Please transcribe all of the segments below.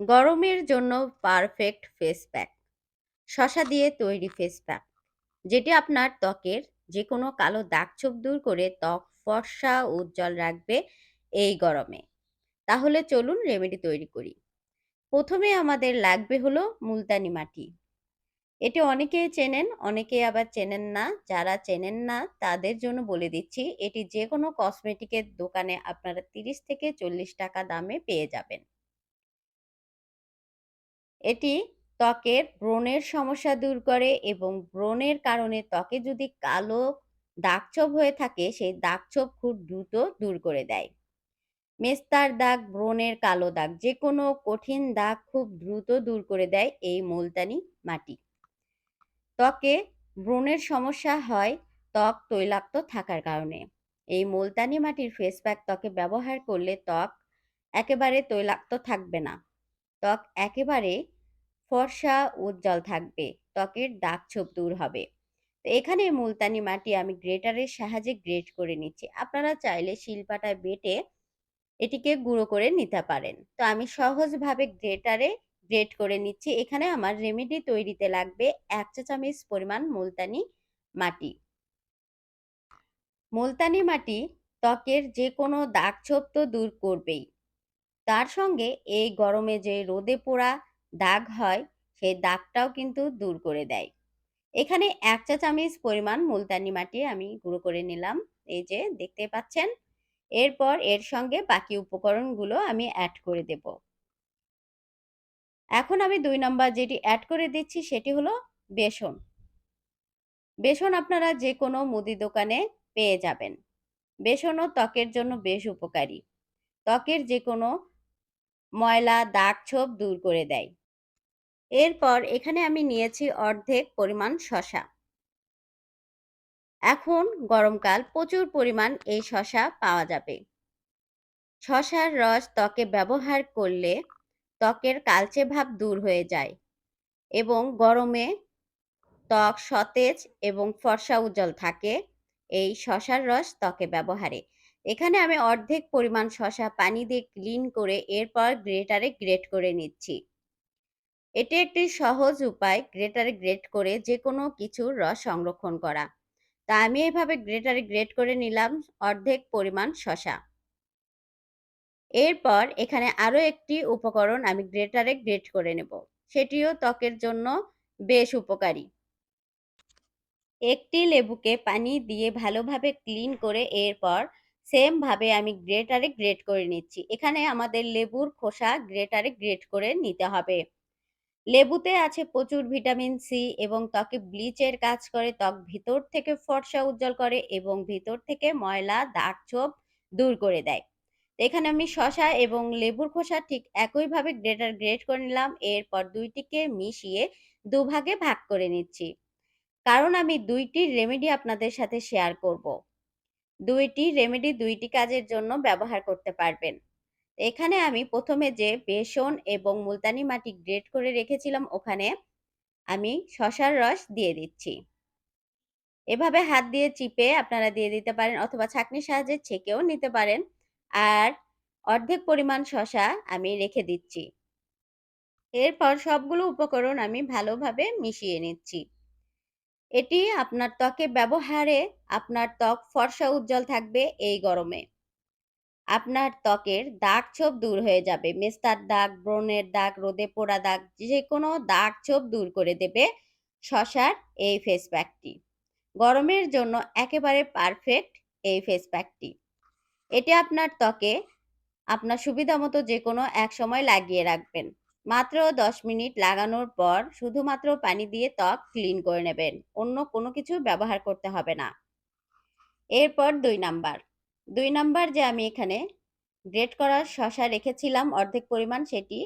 গরমের জন্য perfect face pack শশা দিয়ে তৈরি ফেস প্যাক যেটি আপনার ত্বকের যে কোনো কালো দাগ ছোপ দূর করে ত্বক ফর্সা উজ্জ্বল রাখবে এই গরমে। তাহলে চলুন রেমেডি তৈরি করি। প্রথমে আমাদের লাগবে হলো মুলতানি মাটি। এটি অনেকেই চেনেন অনেকেই আবার চেনেন না। যারা চেনেন না, তাদের জন্য বলে দিচ্ছি, এটি যে কোনো কসমেটিকের দোকানে আপনারা তিরিশ থেকে চল্লিশ টাকা দামে পেয়ে যাবেন। এটি ত্বকের ব্রণের সমস্যা দূর করে এবং ব্রণের কারণে ত্বকে যদি কালো দাগছোপ হয়ে থাকে, সেই দাগছোপ খুব দ্রুত দূর করে দেয়। মেস্তার দাগ, ব্রণের কালো দাগ যে কোনো কঠিন দাগ খুব দ্রুত দূর করে দেয় এই মুলতানি মাটি। ত্বকে ব্রণের সমস্যা হয় ত্বক তৈলাক্ত থাকার কারণে। এই মুলতানি মাটির ফেস প্যাক ত্বকে ব্যবহার করলে ত্বক একেবারে তৈলাক্ত থাকবে না। ত্বক একেবারে ফর্সা উজ্জ্বল থাকবে, ত্বকের দাগ ছোপ দূর হবে। তো এখানে মুলতানি মাটি আমি গ্রেটারের সাহায্যে গ্রেট করে নিচ্ছি। আপনারা চাইলে শিলপাটায় বেটে এটিকে গুঁড়ো করে নিতে পারেন। তো আমি সহজভাবে গ্রেটারে গ্রেট করে নিচ্ছি। এখানে আমার রেমেডি তৈরিতে লাগবে এক চা চামচ পরিমাণ মুলতানি মাটি। মুলতানি মাটি ত্বকের যে কোনো দাগ ছোপ তো দূর করবেই। তার সঙ্গে এই গরমে যে রোদে পোড়া দাগ হয়, সেই দাগটাও কিন্তু দূর করে দেয়। এখানে এক চা চামচ পরিমাণ মুলতানি মাটি আমি গুঁড়ো করে নিলাম। এই যে, দেখতে পাচ্ছেন? এরপর এর সঙ্গে বাকি উপকরণগুলো আমি অ্যাড করে দেব। এখন আমি দুই নম্বর যেটি অ্যাড করে দিচ্ছি সেটি হলো বেসন। বেসন আপনারা যে কোনো মুদি দোকানে পেয়ে যাবেন। বেসনও ত্বকের জন্য বেশ উপকারী। ত্বকের যে কোনো ময়লা, দাগ, ছোপ দূর করে দেয়। এরপর এখানে আমি নিয়েছি অর্ধেক পরিমাণ শশা এখন গরমকাল, প্রচুর পরিমাণ এই শশা পাওয়া যাবে। শশার রস ত্বকে ব্যবহার করলে ত্বকের কালচে ভাব দূর হয়ে যায় এবং গরমে ত্বক সতেজ এবং ফর্সা উজ্জ্বল থাকে। এই শশার রস ত্বকে ব্যবহারে। এখানে আমি অর্ধেক পরিমাণ শশা পানি দিয়ে ক্লিন করে এরপর গ্রেটারে গ্রেট করে নিচ্ছি। এটি একটি সহজ উপায় গ্রেটারে গ্রেট করে যে কোনো কিছুর রস সংরক্ষণ করা। তা আমি এইভাবে গ্রেটারে গ্রেট করে নিলাম, অর্ধেক পরিমাণ শশা এরপর এখানে আরও একটি উপকরণ আমি গ্রেটারে গ্রেট করে নেব। সেটিও ত্বকের জন্য বেশ উপকারী। একটি লেবুকে পানি দিয়ে ভালোভাবে ক্লিন করে এরপর সেম ভাবে আমি গ্রেটারে গ্রেট করে নিচ্ছি। এখানে আমাদের লেবুর খোসা গ্রেটারে গ্রেট করে নিতে হবে। লেবুতে আছে প্রচুর ভিটামিন সি এবং ত্বকে ব্লিচের কাজ করে। ত্বক ভিতর থেকে ফর্সা উজ্জ্বল করে এবং ভিতর থেকে ময়লা, দাগ, ছোপ দূর করে দেয়। এখানে আমি শশা এবং লেবুর খোসা ঠিক একইভাবে গ্রেটার গ্রেট করে নিলাম। এরপর দুইটিকে মিশিয়ে দুভাগে ভাগ করে নিচ্ছি। কারণ আমি দুইটি রেমেডি আপনাদের সাথে শেয়ার করব। দুইটি রেমেডি দুইটি কাজের জন্য ব্যবহার করতে পারবেন। এখানে আমি প্রথমে যে বেসন এবং মুলতানি মাটি গ্রেট করে রেখেছিলাম ওখানে আমি শশার রস দিয়ে দিচ্ছি। এভাবে হাত দিয়ে চিপে আপনারা দিয়ে দিতে পারেন অথবা ছাঁকনির সাহায্যে ছেঁকেও নিতে পারেন। আর অর্ধেক পরিমাণ শশা আমি রেখে দিচ্ছি। এরপর সবগুলো উপকরণ আমি ভালোভাবে মিশিয়ে নিচ্ছি। এটি আপনার ত্বকে ব্যবহারে আপনার ত্বক ফর্সা উজ্জ্বল থাকবে এই গরমে। আপনার ত্বকের দাগ ছোপ দূর হয়ে যাবে। মেস্তার দাগ, ব্রণের দাগ, রোদে পোড়া দাগ যে কোনো দাগ ছোপ দূর করে দেবে শশার এই ফেস প্যাকটি গরমের জন্য একেবারে পারফেক্ট এই ফেস প্যাকটি এটি আপনার ত্বকে আপনার সুবিধা মতো যে কোনো এক সময় লাগিয়ে রাখবেন। মাত্র দশ মিনিট লাগানোর পর শুধুমাত্র পানি দিয়ে ত্বক ক্লিন করে নেবেন, অন্য কোনো কিছু ব্যবহার করতে হবে না। এরপর দুই নাম্বার। দুই নাম্বার যে আমি এখানে গ্রেট করা শশা রেখেছিলাম, অর্ধেক পরিমাণ সেটি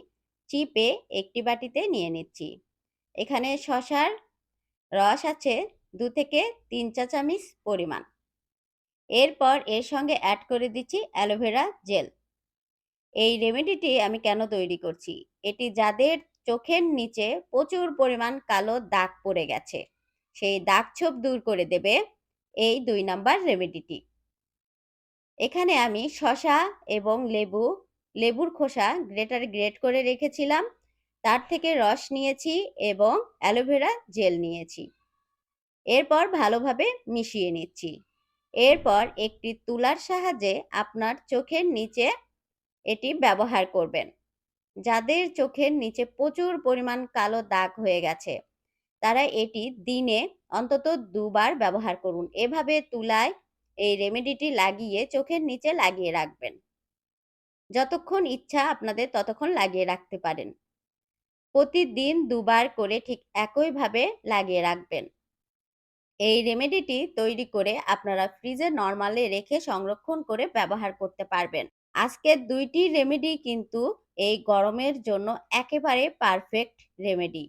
চিপে একটি বাটিতে নিয়ে নিচ্ছি। এখানে শশার রস আছে দু থেকে তিন চা চামিচ পরিমাণ। এরপর এর সঙ্গে অ্যাড করে দিচ্ছি অ্যালোভেরা জেল এই রেমেডিটি আমি কেন তৈরি করছি? এটি যাদের চোখের নিচে প্রচুর পরিমাণ কালো দাগ পড়ে গেছে, সেই দাগ ছোপ দূর করে দেবে এই দুই নাম্বার রেমেডিটি এখানে আমি শশা এবং লেবু, লেবুর খোসা গ্রেটার গ্রেট করে রেখেছিলাম, তার থেকে রস নিয়েছি এবং অ্যালোভেরা জেল নিয়েছি। এরপর ভালোভাবে মিশিয়ে নিচ্ছি। এরপর একটি তুলার সাহায্যে আপনার চোখের নিচে এটি ব্যবহার করবেন। যাদের চোখের নিচে প্রচুর পরিমাণ কালো দাগ হয়ে গেছে, তারা এটি দিনে অন্তত দুবার ব্যবহার করুন। এভাবে তুলায় এই রেমেডিটি লাগিয়ে চোখের নিচে লাগিয়ে রাখবেন। যতক্ষণ ইচ্ছা আপনাদের ততক্ষণ লাগিয়ে রাখতে পারেন। প্রতিদিন দুবার করে ঠিক একইভাবে লাগিয়ে রাখবেন। এই রেমেডিটি তৈরি করে আপনারা ফ্রিজে নর্মালে রেখে সংরক্ষণ করে ব্যবহার করতে পারবেন। আজকের দুইটি রেমেডি কিন্তু এই গরমের জন্য একেবারে পারফেক্ট রেমেডি